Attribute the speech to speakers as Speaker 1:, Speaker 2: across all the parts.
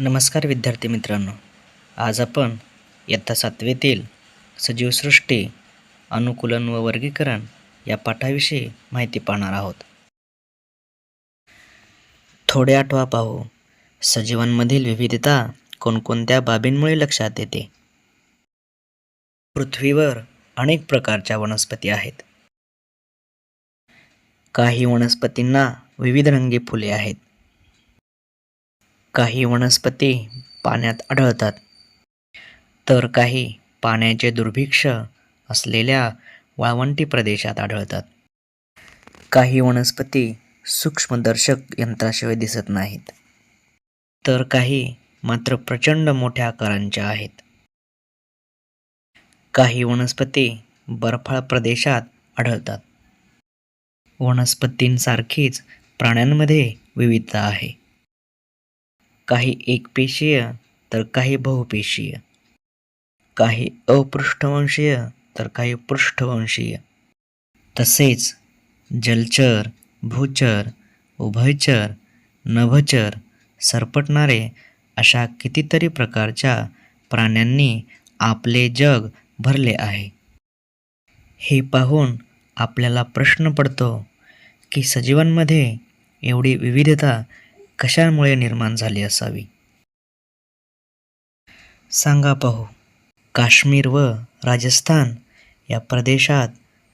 Speaker 1: नमस्कार विद्यार्थी मित्रांनो. आज आपण इयत्ता सातवीतील सजीवसृष्टी अनुकूलन व वर्गीकरण या पाठाविषयी माहिती पाहणार आहोत. थोडे आठवा पाहू. सजीवांमधील विविधता कोणकोणत्या बाबींमुळे लक्षात येते? पृथ्वीवर अनेक प्रकारच्या वनस्पती आहेत. काही वनस्पतींना विविध रंगी फुले आहेत. काही वनस्पती पाण्यात आढळतात. तर काही पाण्याचे दुर्भिक्ष असलेल्या वाळवंटी प्रदेशात आढळतात. काही वनस्पती सूक्ष्मदर्शक यंत्राशिवाय दिसत नाहीत. तर काही मात्र प्रचंड मोठ्या आकारांच्या आहेत. काही वनस्पती बर्फाळ प्रदेशात आढळतात. वनस्पतींसारखीच प्राण्यांमध्ये विविधता आहे. काही एकपेशीय तर काही बहुपेशीय. काही अपृष्ठवंशीय तर काही पृष्ठवंशीय. तसेच जलचर भूचर उभयचर नभचर सरपटणारे अशा कितीतरी प्रकारच्या प्राण्यांनी आपले जग भरले आहे. हे पाहून आपल्याला प्रश्न पडतो की सजीवांमध्ये एवढी विविधता कशामुळे निर्माण झाली असावी? सांगा पाहू. काश्मीर व राजस्थान या प्रदेशात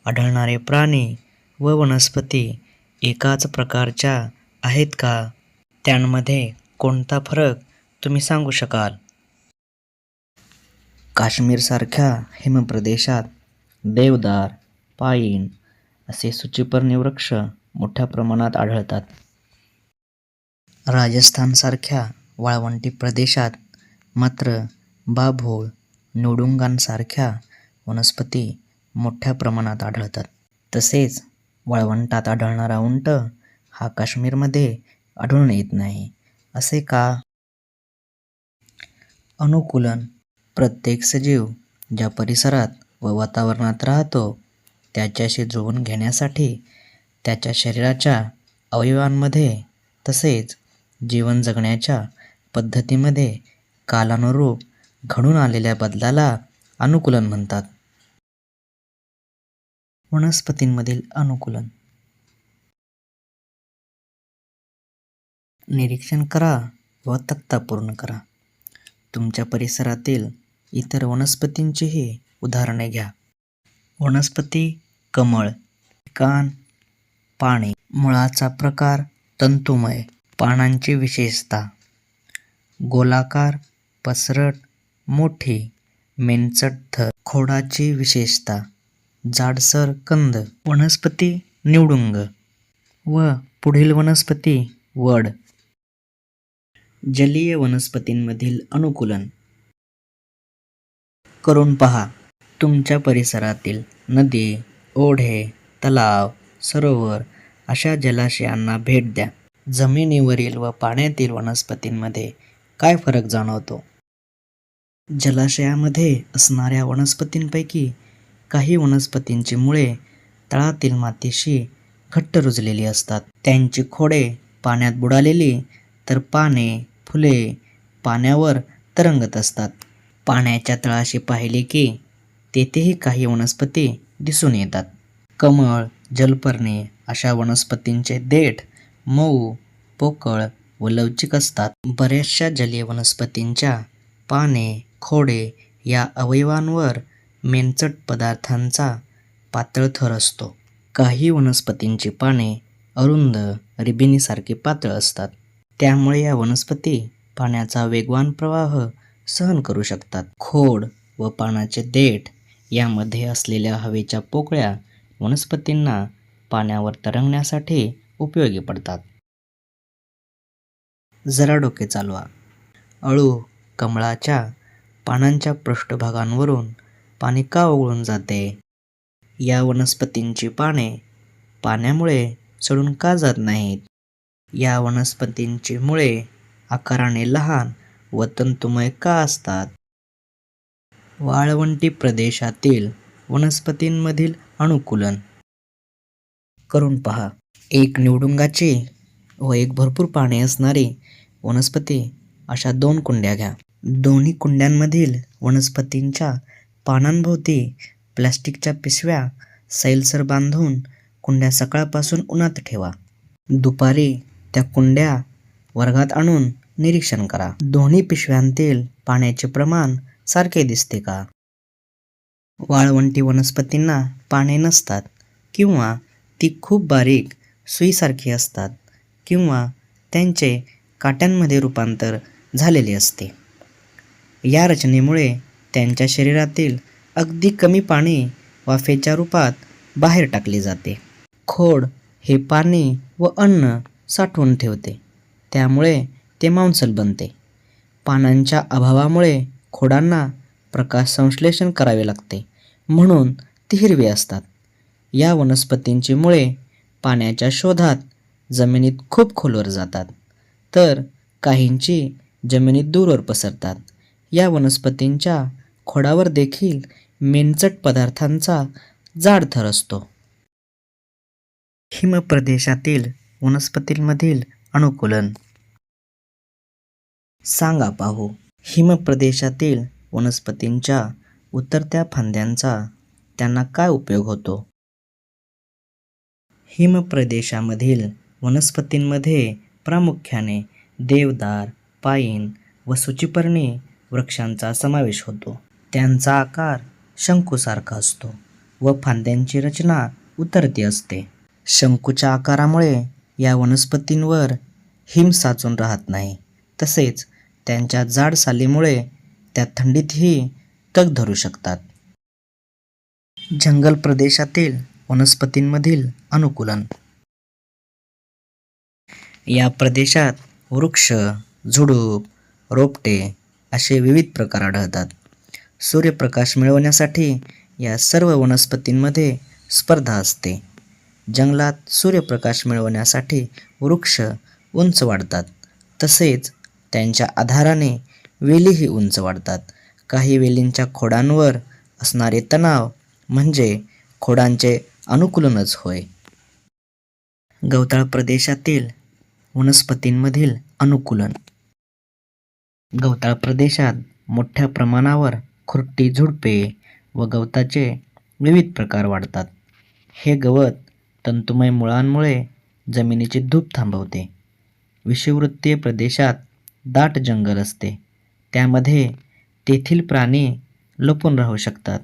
Speaker 1: आढळणारे प्राणी व वनस्पती एकाच प्रकारच्या आहेत का? त्यांमध्ये कोणता फरक तुम्ही सांगू शकाल? काश्मीरसारख्या हिमप्रदेशात देवदार पाईन असे सुचिपर्णी वृक्ष मोठ्या प्रमाणात आढळतात. राजस्थानसारख्या वाळवंटी प्रदेशात मात्र बाभूळ निवडुंगांसारख्या वनस्पती मोठ्या प्रमाणात आढळतात. तसेच वाळवंटात आढळणारा उंट हा काश्मीरमध्ये आढळून येत नाही. असे का? अनुकूलन. प्रत्येक सजीव ज्या परिसरात व वातावरणात राहतो त्याच्याशी जुळवून घेण्यासाठी त्याच्या शरीराच्या अवयवांमध्ये तसेच जीवन जगण्याच्या पद्धतीमध्ये कालानुरूप घडून आलेल्या बदलाला अनुकूलन म्हणतात. वनस्पतींमधील अनुकूलन. निरीक्षण करा व तक्ता पूर्ण करा. तुमच्या परिसरातील इतर वनस्पतींचीही उदाहरणे घ्या. वनस्पती कमळ कान पाने मुळाचा प्रकार तंतुमय. पानांची विशेषता. गोलाकार पसरट मोठी मेनचट थर. खोडाची विशेषता. जाडसर कंद. वनस्पती निवडुंग. व पुढील वनस्पती वड. जलीय वनस्पतींमधील अनुकूलन. करून पहा. तुमच्या परिसरातील नदी ओढे तलाव सरोवर अशा जलाशयांना भेट द्या. जमिनीवरील व पाण्यातील वनस्पतींमध्ये काय फरक जाणवतो? जलाशयामध्ये असणाऱ्या वनस्पतींपैकी काही वनस्पतींची मुळे तळातील मातीशी घट्ट रुजलेली असतात. त्यांची खोडे पाण्यात बुडालेली तर पाने फुले पाण्यावर तरंगत असतात. पाण्याच्या तळाशी पाहिले की तेथेही काही वनस्पती दिसून येतात. कमळ जलपर्णी अशा वनस्पतींचे देठ मऊ पोकळ व लवचिक असतात. बऱ्याचशा जलीय वनस्पतींच्या पाने खोडे या अवयवांवर मेनचट पदार्थांचा पातळ थर असतो. काही वनस्पतींची पाने अरुंद रिबिनीसारखी पातळ असतात. त्यामुळे या वनस्पती पाण्याचा वेगवान प्रवाह सहन करू शकतात. खोड व पानाचे देठ यामध्ये असलेल्या हवेच्या पोकळ्या वनस्पतींना पाण्यावर तरंगण्यासाठी उपयोगी पडतात. जरा डोके चालवा. अळू कमळाच्या पानांच्या पृष्ठभागांवरून पाणी का ओघळून जाते? या वनस्पतींची पाने पाण्यामुळे चढून का जात नाहीत? या वनस्पतींची मुळे आकाराने लहान व तंतुमय का असतात? वाळवंटी प्रदेशातील वनस्पतींमधील अनुकूलन करून पहा. एक निवडुंगाची व एक भरपूर पाने असणारी वनस्पती अशा दोन कुंड्या घ्या. दोन्ही कुंड्यांमधील वनस्पतींच्या पानांभोवती प्लॅस्टिकच्या पिशव्या सैलसर बांधून कुंड्या सकाळपासून उन्हात ठेवा. दुपारी त्या कुंड्या वर्गात आणून निरीक्षण करा. दोन्ही पिशव्यांतील पाण्याचे प्रमाण सारखे दिसते का? वाळवंटी वनस्पतींना पाने नसतात किंवा ती खूप बारीक सुईसारखी असतात किंवा त्यांचे काट्यांमध्ये रूपांतर झालेले असते. या रचनेमुळे त्यांच्या शरीरातील अगदी कमी पाणी वाफेच्या रूपात बाहेर टाकले जाते. खोड हे पाणी व अन्न साठवून ठेवते. त्यामुळे ते मांसल बनते. पानांच्या अभावामुळे खोडांना प्रकाश संश्लेषण करावे लागते म्हणून ती हिरवी असतात. या वनस्पतींची मुळे पाण्याच्या शोधात. जमिनीत खूप खोलवर जातात. तर काहींची जमिनीत दूरवर पसरतात. या वनस्पतींच्या खोडावर देखील मेनचट पदार्थांचा जाड थर असतो. हिमप्रदेशातील वनस्पतींमधील अनुकूलन. सांगा पाहू. हिमप्रदेशातील वनस्पतींच्या उतरत्या फांद्यांचा त्यांना काय उपयोग होतो? हिमप्रदेशामधील वनस्पतींमध्ये प्रामुख्याने देवदार पाईन व सुचिपर्णी वृक्षांचा समावेश होतो. त्यांचा आकार शंकूसारखा असतो व फांद्यांची रचना उतरती असते. शंकूच्या आकारामुळे या वनस्पतींवर हिम साचून राहत नाही. तसेच त्यांच्या जाड सालीमुळे त्या थंडीतही तग धरू शकतात. जंगल प्रदेशातील वनस्पतींमधील अनुकूलन. या प्रदेशात वृक्ष झुडूप रोपटे असे विविध प्रकार आढळतात. सूर्यप्रकाश मिळवण्यासाठी या सर्व वनस्पतींमध्ये स्पर्धा असते. जंगलात सूर्यप्रकाश मिळवण्यासाठी वृक्ष उंच वाढतात. तसेच त्यांच्या आधाराने वेलीही उंच वाढतात. काही वेलींच्या खोडांवर असणारे तणाव म्हणजे खोडांचे अनुकूलनच होय. गवताळ प्रदेशातील वनस्पतींमधील अनुकूलन. गवताळ प्रदेशात मोठ्या प्रमाणावर खुरटी झुडपे व गवताचे विविध प्रकार वाढतात. हे गवत तंतुमय मुळांमुळे जमिनीची धूप थांबवते. विषुववृत्तीय प्रदेशात दाट जंगल असते. त्यामध्ये तेथील प्राणी लपून राहू शकतात.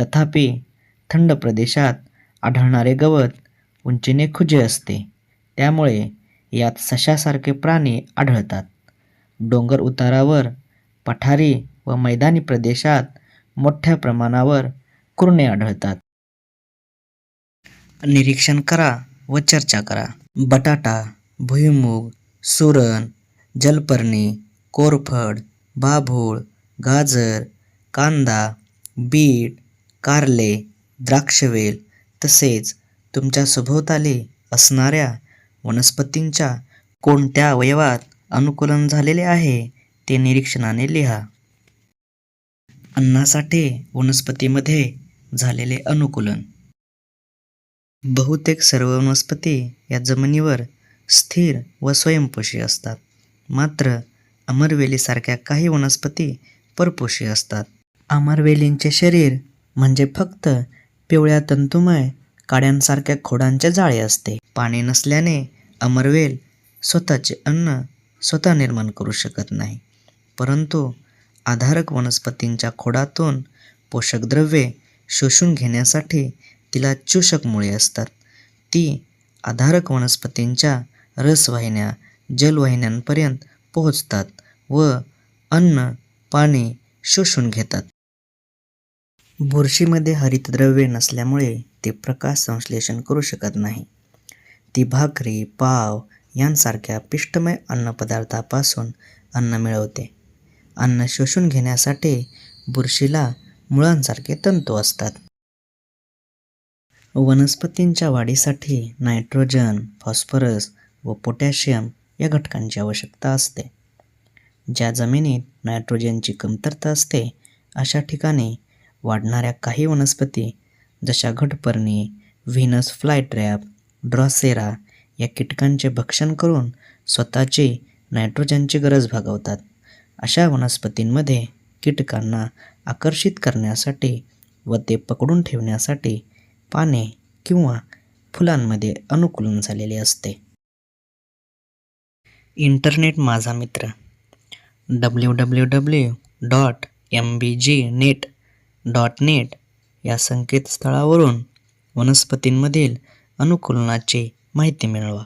Speaker 1: तथापि थंड प्रदेशात आढळणारे गवत उंचीने खुजे असते. त्यामुळे यात सशासारखे प्राणी आढळतात. डोंगर उतारावर पठारी व मैदानी प्रदेशात मोठ्या प्रमाणावर कुरणे आढळतात. निरीक्षण करा व चर्चा करा. बटाटा भुईमूग सुरण जलपर्णी कोरफड बाभूळ गाजर कांदा बीट कारले द्राक्षवेल तसेच तुमच्या सभोवताली असणाऱ्या वनस्पतींच्या कोणत्या अवयवात अनुकूलन झालेले आहे ते निरीक्षणाने लिहा. अन्नासाठी वनस्पतीमध्ये झालेले अनुकूलन. बहुतेक सर्व वनस्पती या जमिनीवर स्थिर व स्वयंपोषी असतात. मात्र अमरवेलीसारख्या काही वनस्पती परपोषी असतात. अमरवेलींचे शरीर म्हणजे फक्त पिवळ्या तंतुमय काड्यांसारख्या खोडांचे जाळे असते. पाणी नसल्याने अमरवेल स्वतःचे अन्न स्वतः निर्माण करू शकत नाही. परंतु आधारक वनस्पतींच्या खोडातून पोषक द्रव्ये शोषून घेण्यासाठी तिला चूषक मुळे असतात. ती आधारक वनस्पतींच्या रसवाहिन्या जलवाहिन्यांपर्यंत पोहोचतात व अन्न पाणी शोषून घेतात. बुरशीमध्ये हरितद्रव्ये नसल्यामुळे ते प्रकाश संश्लेषण करू शकत नाही. ती भाकरी पाव यांसारख्या पिष्टमय अन्नपदार्थापासून अन्न मिळवते. अन्न शोषून घेण्यासाठी बुरशीला मुळांसारखे तंतू असतात. वनस्पतींच्या वाढीसाठी नायट्रोजन फॉस्फरस व पोटॅशियम या घटकांची आवश्यकता असते. ज्या जमिनीत नायट्रोजनची कमतरता असते अशा ठिकाणी वाढणाऱ्या काही वनस्पती जशा घटपर्णी व्हिनस फ्लायट्रॅप ड्रॉसेरा या कीटकांचे भक्षण करून स्वतःची नायट्रोजनची गरज भागवतात. अशा वनस्पतींमध्ये कीटकांना आकर्षित करण्यासाठी व ते पकडून ठेवण्यासाठी पाने किंवा फुलांमध्ये अनुकूलन झालेले असते. इंटरनेट माझा मित्र. W W W dot M B G net dot net या संकेतस्थळावरून वनस्पतींमधील अनुकूलनाची माहिती मिळवा.